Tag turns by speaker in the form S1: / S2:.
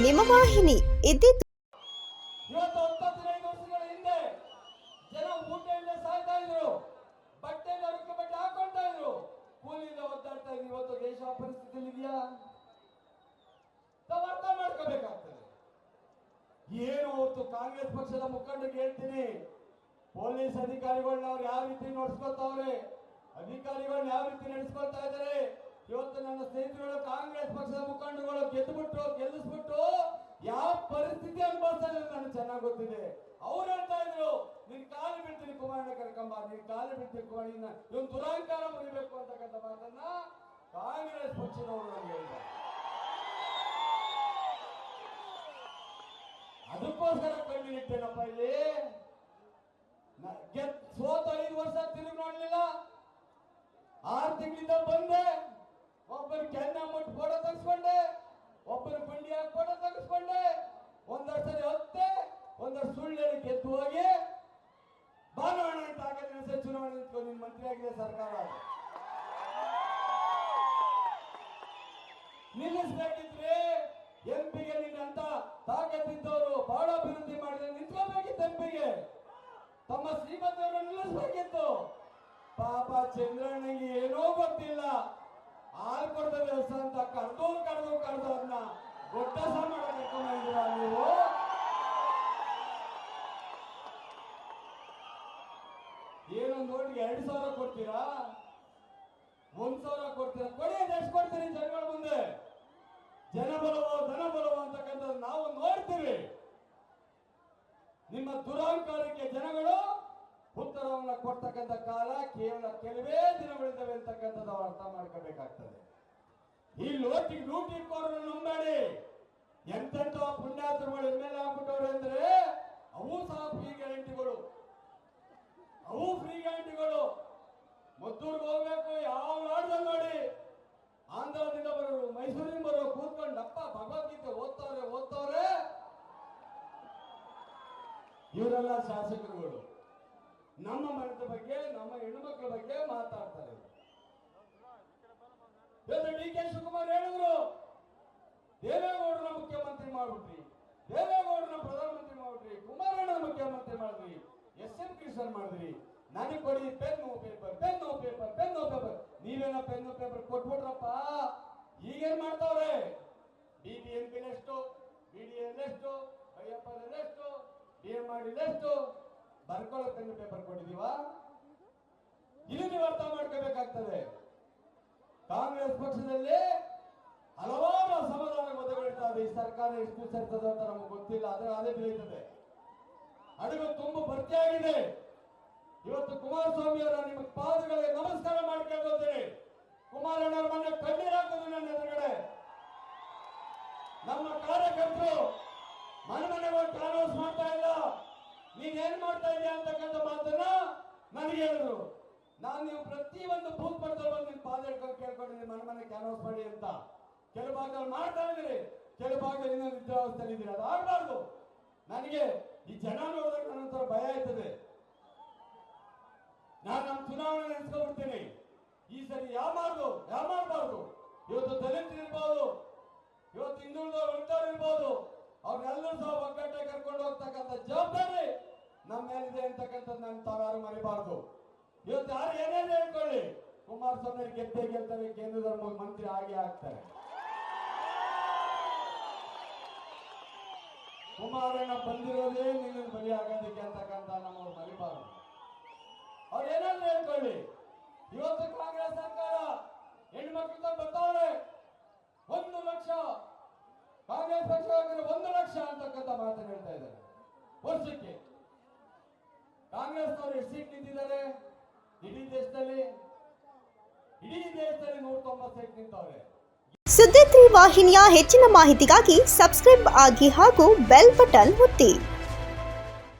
S1: ನಿಮ್ಮ ವಾಹಿನಿ ಇದ್ದಿದ್ದು
S2: ಏನು ಕಾಂಗ್ರೆಸ್ ಪಕ್ಷದ ಮುಖಂಡರಿಗೆ ಹೇಳ್ತೀನಿ. ಪೊಲೀಸ್ ಅಧಿಕಾರಿಗಳನ್ನ ಅವ್ರು ಯಾವ ರೀತಿ ನಡೆಸ್ಕೊತಾವ್ರೆ ಅಧಿಕಾರಿಗಳನ್ನ ಯಾವ ರೀತಿ ನಡೆಸ್ಕೊಳ್ತಾ ಇದ್ದಾರೆ? ಇವತ್ತು ನನ್ನ ಸ್ನೇಹಿತರುಗಳು ಕಾಂಗ್ರೆಸ್ ಪಕ್ಷದ ಮುಖಂಡಗಳು ಗೆದ್ದುಬಿಟ್ಟು ಗೆಲ್ಲಿಸ್ಬಿಟ್ಟು ಯಾವ ಪರಿಸ್ಥಿತಿ ಅನುಭವಿಸ್ತಾ ಇದ್ದಾರೆ ನನಗೆ ಚೆನ್ನಾಗಿ ಗೊತ್ತಿದೆ. ಅವ್ರು ಹೇಳ್ತಾ ಇದ್ರು, ನಿನ್ ಕಾಲು ಬಿಡ್ತೀನಿ ಕುಮಾರನ ಕರ್ಕಂಬ, ನಿನ್ ಕಾಲು ಬಿಡ್ತೀನಿ ಕುಮಾರ ಇವನ್ ದುರಾಂಕಾರ ಮುರಿಬೇಕು ಅಂತಕ್ಕಂಥ ಮಾತನ್ನ ಕಾಂಗ್ರೆಸ್ ಪಕ್ಷದವರು ನನಗೆ ಹೇಳಿದ್ದಾರೆ ಅದಕ್ಕೋಸ್ಕರ ಕಣ್ಣಿಟ್ಟೇನಪ್ಪ ಇಲ್ಲಿ? ಸೋತ ಐದು ವರ್ಷ ತಿರುಗಿ ನೋಡ್ಲಿಲ್ಲ. ಆರು ತಿಂಗಳಿಂದ ಬಂದೆ, ಒಬ್ಬರು ಕೆನ್ನ ಮುಟ್ಟು ಫೋಟೋ ತೆಗೆಸ್ಕೊಂಡೆ. ಒಬ್ಬರು ಗುಂಡಿ ಹಾಕೊಂಡು ತೆಗೆಸ್ಕೊಂಡೆ. ಒಂದಷ್ಟು ಸರಿ ಹೊತ್ತೆ, ಒಂದಷ್ಟು ಸುಳ್ಳು ಗೆದ್ದು ಹೋಗಿ, ಭಾನುವಾರ ಅಂತ ಆಗದ್ರೆ ಚುನಾವಣೆ ನಿಂತ್ಕೊಂಡು ನಿನ್ ಮಂತ್ರಿ ಆಗಿದೆ ಸರ್ಕಾರ. ನಿಲ್ಲಿಸ್ಬೇಕಿದ್ರೆ ಎಂಪಿಗೆ ನಿನ್ನಂತ ತಾಕತ್ತಿದ್ದವರು ಬಹಳ ಅಭಿವೃದ್ಧಿ ಮಾಡಿದ್ರೆ ನಿಂತ್ಕೋಬೇಕಿತ್ತು ಎಂಪಿಗೆ ತಮ್ಮ ಶ್ರೀಮಂತರನ್ನು ನಿಲ್ಲಿಸ್ಬೇಕಿತ್ತು. ಪಾಪ ಚಂದ್ರಣ್ಣಗೆ ಏನೋ ಗೊತ್ತಿಲ್ಲ. ಹಾಲು ಕೊಡದ ವ್ಯವಸ್ಥೆ ಅಂತ ಕರೆದು ಕರೆದು ಕರೆದು ಅದನ್ನ ಗೊಟ್ಟಸ ಮಾಡಬೇಕು ನೀವು. ಏನು ನೋಡಿ ಎರಡ್ ಸಾವಿರ ಕೊಡ್ತೀರಾ? ಒಂದ್ ಸಾವಿರ ಕೊಡ್ತೀರಾ? ಕೊಡಿ ಎಷ್ಟು ಕೊಡ್ತೀರಿ ಜನಗಳ ಮುಂದೆ? ಜನ ಬಲವೋ, ಧನ ಬಲವೋ ಅಂತಕ್ಕಂಥದ್ದು ನಾವು ನೋಡ್ತೀವಿ ನಿಮ್ಮ ದುರಾಂಕಾರಕ್ಕೆ ಜನಗಳು ಉತ್ತರವನ್ನ ಕೊಡ್ತಕ್ಕಂಥ ಕಾಲ ಕೇವಲ ಕೆಲವೇ ದಿನಗಳಿದ್ದಾವೆ ಅಂತಕ್ಕಂಥದ್ದು ಅರ್ಥ ಮಾಡ್ಕೋಬೇಕಾಗ್ತದೆ. ಈ ಲೋಟಿ ಲೂಟಿ ಕೋರನ್ನು ನಂಬಾಡಿ ಎಂತೆಂತ ಪುಣ್ಯಾತ್ಮಗಳು ಎಮ್ಮೆಲ್ಲ ಆಗ್ಬಿಟ್ಟವ್ರೆ ಅಂದ್ರೆ ಅವು ಸಹ ಫ್ರೀ ಗ್ಯಾರಂಟಿಗಳು ಅವು ಫ್ರೀ ಗ್ಯಾರಂಟಿಗಳು ಮದ್ದೂರ್ಗೆ ಹೋಗ್ಬೇಕು, ಯಾವ ನಾಡ್ದಲ್ಲಿ ನೋಡಿ. ಆಂಧ್ರದಿಂದ ಬರೋರು, ಮೈಸೂರಿಂದ ಬರೋ ಕೂತ್ಕೊಂಡು ಅಪ್ಪ ಭಗವದ್ಗೀತೆ ಓದ್ತವ್ರೆ ಓದ್ತವ್ರೆ. ಇವರೆಲ್ಲ ಶಾಸಕರುಗಳು. ನಮ್ಮ ಮನದ ಬಗ್ಗೆ, ನಮ್ಮ ಹೆಣ್ಣುಮಕ್ಕಳ ಬಗ್ಗೆ ಮಾತಾಡ್ತಾರೆ. ಡಿ ಕೆ ಶಿವಕುಮಾರ್ ಹೇಳಿದ್ರು, ದೇವೇಗೌಡರನ್ನ ಮುಖ್ಯಮಂತ್ರಿ ಮಾಡ್ಬಿಟ್ರಿ. ದೇವೇಗೌಡರನ್ನ ಪ್ರಧಾನಮಂತ್ರಿ ಮಾಡ್ಬಿಟ್ರಿ. ಕುಮಾರಣ್ಣ ಮುಖ್ಯಮಂತ್ರಿ ಮಾಡಿದ್ರಿ. ಎಸ್ ಎಂ ಕೃಷ್ಣನ್ ಮಾಡಿದ್ರಿ. ನನಗೆ ಕೊಡಿ pen, paper pen paper pen, paper. Pen pen, paper ಕೊಟ್ಬಿಟ್ರಪ್ಪ. ಈಗೇನ್ ಮಾಡ್ತಾವ್ರೆ? ಡಿ ಬಿ ಎಂ ಪಿ ಎಷ್ಟು? ಬಿ ಡಿ ಎಲ್ ಎಷ್ಟು? ಅಯ್ಯಪ್ಪ ಎಷ್ಟು? ಡಿ ಎಂ ಆರ್ ಎಷ್ಟು? ಬರ್ಕೊಳ್ಳೋ ಪೆನ್ನು ಪೇಪರ್ ಕೊಟ್ಟಿದೀವಾ ಇಲ್ಲಿ ನೀವು ಅರ್ಥ ಮಾಡ್ಕೋಬೇಕಾಗ್ತದೆ. ಕಾಂಗ್ರೆಸ್ ಪಕ್ಷದಲ್ಲಿ ಹಲವಾರು ಅಸಮಾಧಾನ ಮತಗಳಿರ್ತವೆ ಈ ಸರ್ಕಾರ ಎಷ್ಟು ದಿವಸ ಅಂತ ನಮಗೆ ಗೊತ್ತಿಲ್ಲ, ಆದ್ರೆ ಅದೇ ಬೆಳೀತದೆ. ಅಡುಗೆ ತುಂಬ ಭರ್ತಿಯಾಗಿದೆ. ಇವತ್ತು ಕುಮಾರಸ್ವಾಮಿ ಅವರ ನಿಮ್ಮ ಪಾದಗಳಿಗೆ ನಮಸ್ಕಾರ ಮಾಡ್ಕೊಳ್ತೀನಿ. ಕುಮಾರಣ್ಣವ್ರ ಮನೆ ಕಣ್ಣೀರ್ ಹಾಕೋದು ನನ್ನ ಎದುರುಗಡೆ. ನಮ್ಮ ಕಾರ್ಯಕರ್ತರು ಮನೆ ಮನೆಗೆ ಹೋಗಿ ಕ್ಯಾನ್ವಾಸ್ ಮಾಡ್ತಾ ಇಲ್ಲ. ನೀನ್ ಏನ್ ಮಾಡ್ತಾ ಇದೀಯ ಅಂತಕ್ಕಂಥ ಮಾತನ್ನ ನನಗೆ ಹೇಳಿದ್ರು. ನಾನು ನೀವು ಪ್ರತಿಯೊಂದು ಬೂತ್ ಮಟ್ಟದಲ್ಲಿ ಬಂದು ನಿಮ್ ಪಾದ ಹಿಡ್ಕೊಂಡು ಕೇಳ್ಕೊಂಡಿದ್ದೀನಿ ಮನೆ ಮನೆ ಕ್ಯಾನ್ವಾಸ್ ಮಾಡಿ ಅಂತ. ಕೆಲವು ಭಾಗದಲ್ಲಿ ಮಾಡ್ತಾ ಇದ್ದೀರಿ. ಕೆಲವು ಭಾಗದಲ್ಲಿ ಇನ್ನೊಂದು ನಿದ್ರಾವಸ್ಥೆಯಲ್ಲಿ ಇದ್ದೀರಿ. ಅದು ಆಗ್ಬಾರ್ದು. ನನಗೆ ಈ ಜನ ನೋಡಿದಾಗ ನನ್ನಂತರ ಭಯ ಆಯ್ತದೆ. ನಾನು ನಮ್ಮ ಚುನಾವಣೆ ನೆನೆಸ್ಕೊಂಡ್ಬಿಡ್ತೀನಿ. ಈ ಸರಿ ಯಾಮಾರ್ದು ಯಾಮಾರ್ಬಾರ್ದು ಇವತ್ತು ದಲಿತರು ಇರ್ಬೋದು. ಇವತ್ತು ಹಿಂದುಳಿದವರು ಇರ್ಬೋದು. ಅವ್ರನ್ನೆಲ್ಲರೂ ಸಹ ಒಗ್ಗಟ್ಟೆ ಕರ್ಕೊಂಡು ಹೋಗ್ತಕ್ಕಂಥ ಜವಾಬ್ದಾರಿ ನಮ್ಮ ಮೇಲಿದೆ ಅಂತಕ್ಕಂಥದ್ದು ನಾನು ತಾವ್ಯಾರು ಮರಿಬಾರ್ದು. ಇವತ್ತು ಯಾರು ಏನೇನು ಹೇಳ್ಕೊಳ್ಳಿ? ಕುಮಾರಸ್ವಾಮಿ ಗೆದ್ದೇ ಗೆಲ್ತಾರೆ ಧರ್ಮ ಮಂತ್ರಿ ಆಗಿ ಆಗ್ತಾರೆ. ಕುಮಾರಣ್ಣ ಬಂದಿರೋದೇ ನಿನ್ನ ಬಲಿ ಆಗೋದಕ್ಕೆ ಅಂತಕ್ಕಂಥ ನಮ್ಮವ್ರು ಮರಿಬಾರ್ದು. ಅವ್ರು ಏನೇನು ಹೇಳ್ಕೊಳ್ಳಿ? ಇವತ್ತು ಕಾಂಗ್ರೆಸ್ ಸರ್ಕಾರ ಹೆಣ್ಮಕ್ಳು ಬರ್ತಾವ್ರೆ. ಒಂದು ಲಕ್ಷ ಕಾಂಗ್ರೆಸ್ ಪಕ್ಷ ಒಂದು ಲಕ್ಷ ಅಂತಕ್ಕಂಥ ಮಾತು ಹೇಳ್ತಾ ಇದ್ದಾರೆ. ವರ್ಷಕ್ಕೆ ಕಾಂಗ್ರೆಸ್ನವರು ಎಷ್ಟು ಸೀಟ್ ನಿಂತಿದ್ದಾರೆ? ಇಡೀ ದೇಶದಲ್ಲಿ ಇಡೀ ದೇಶದಲ್ಲಿ ನೂರ ತೊಂಬತ್ತು ಸೀಟ್ ನಿಂತವ್ರೆ.
S1: ಸುದ್ದಿ ವಾಹಿನಿಯ ಹೆಚ್ಚಿನ ಮಾಹಿತಿಗಾಗಿ ಸಬ್ಸ್ಕ್ರೈಬ್ ಆಗಿ ಹಾಗೂ ಬೆಲ್ ಬಟನ್ ಒತ್ತಿ.